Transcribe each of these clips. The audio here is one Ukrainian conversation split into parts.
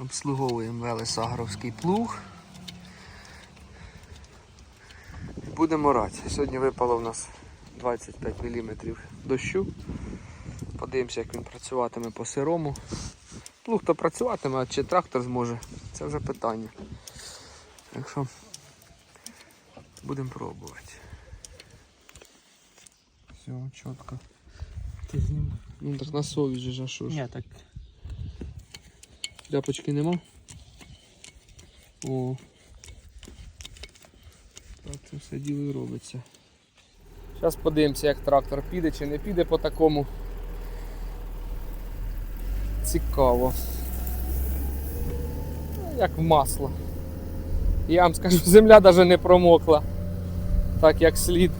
Обслуговуємо Велесагровський плуг. Будемо рати. Сьогодні випало в нас 25 мм дощу. Подивимося, як він працюватиме по сирому. Плуг то працюватиме, а чи трактор зможе, це вже питання. Так що будемо пробувати. Все, чітко. Ти знімай. Ну так на совість же, що ж. Ні, так. Ляпочки нема? О. Так це все діло і робиться. Зараз подивимося, як трактор піде чи не піде по такому. Цікаво. Ну, Як в масло. Я вам скажу, земля навіть не промокла. Так як слід.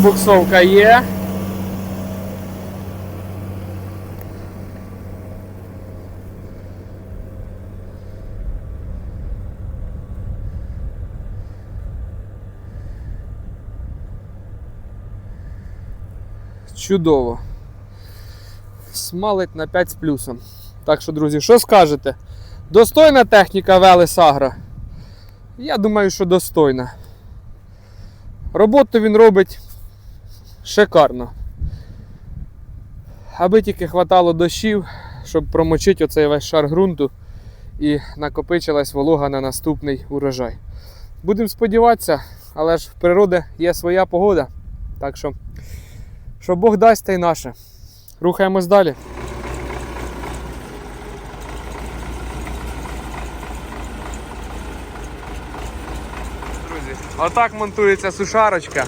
Пробуксовка є. Чудово. Смалить на 5 з плюсом. Так що, друзі, що скажете? Достойна техніка Велес Агро? Я думаю, що достойна. Роботу він робить шикарно. Аби тільки хватало дощів, щоб промочити оцей весь шар ґрунту і накопичилась волога на наступний урожай. Будемо сподіватися, але ж в природи є своя погода. Так що, що Бог дасть, та й наше. Рухаємось далі. Друзі, отак монтується сушарочка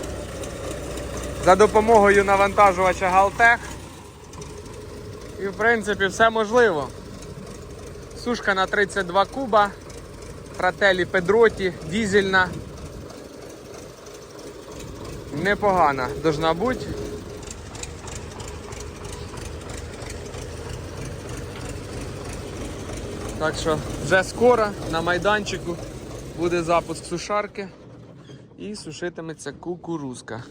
за допомогою навантажувача Галтех. І в принципі все можливо. Сушка на 32 куба, фрателі Педроті, дізельна. Непогана должна бути. Так що вже скоро на майданчику буде запуск сушарки і сушитиметься кукурузка.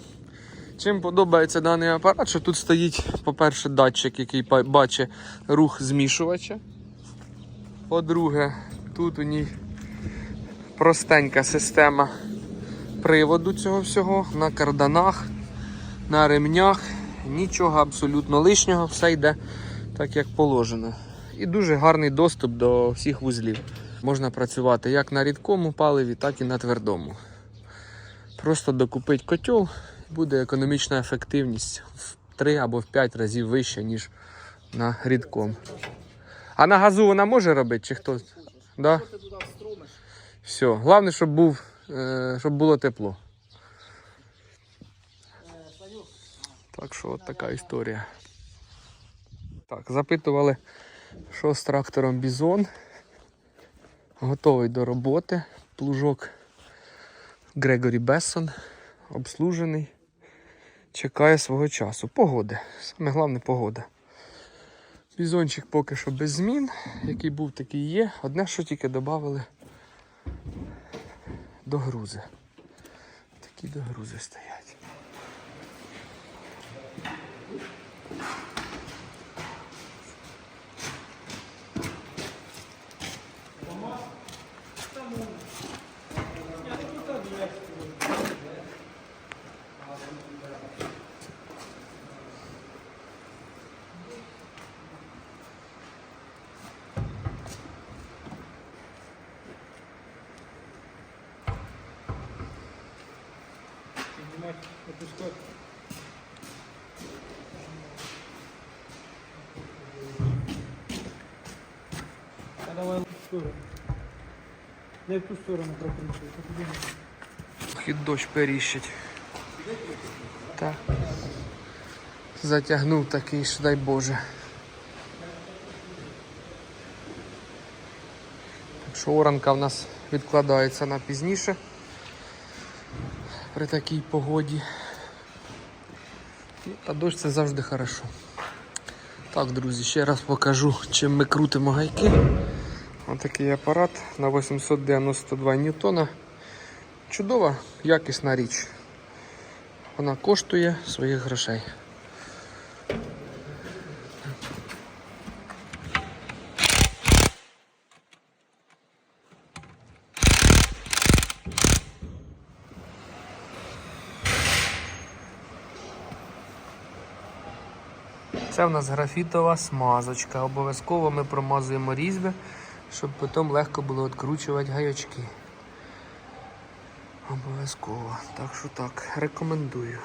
Чим подобається даний апарат, що тут стоїть, по-перше, датчик, який бачить рух змішувача. По-друге, тут у ній простенька система приводу цього всього на карданах, на ремнях. Нічого абсолютно лишнього, все йде так, як положено. І дуже гарний доступ до всіх вузлів. Можна працювати як на рідкому паливі, так і на твердому. Просто докупить котел, буде економічна ефективність в 3 або в 5 разів вища, ніж на рідкому. А на газу вона може робити чи хто? Да? Все. Головне, щоб, був, е, щоб було тепло. Так що от така історія. Так, запитували, що з трактором Бізон. Готовий до роботи. Плужок Грегорі Бессон. Обслужений. Чекає свого часу. Погода. Саме головне погода. Бізончик поки що без змін. Який був, такий є. Одне, що тільки додали до грузи. Такі до грузи опускати. А давай в ту сторону. Не в ту сторону не. Хід дощ періщить. Так. Затягнув такий, що дай Боже. Так що оранка в нас відкладається на пізніше. При такій погоді. Ну, Та дощ це завжди хорошо. Так, друзі, ще раз покажу, чим ми крутимо гайки. Отакий апарат на 892 ньютона. Чудова, якісна річ. Вона коштує своїх грошей. Це в нас графітова смазочка. Обов'язково ми промазуємо різьби, щоб потім легко було відкручувати гайочки. Обов'язково. Так що так, рекомендую.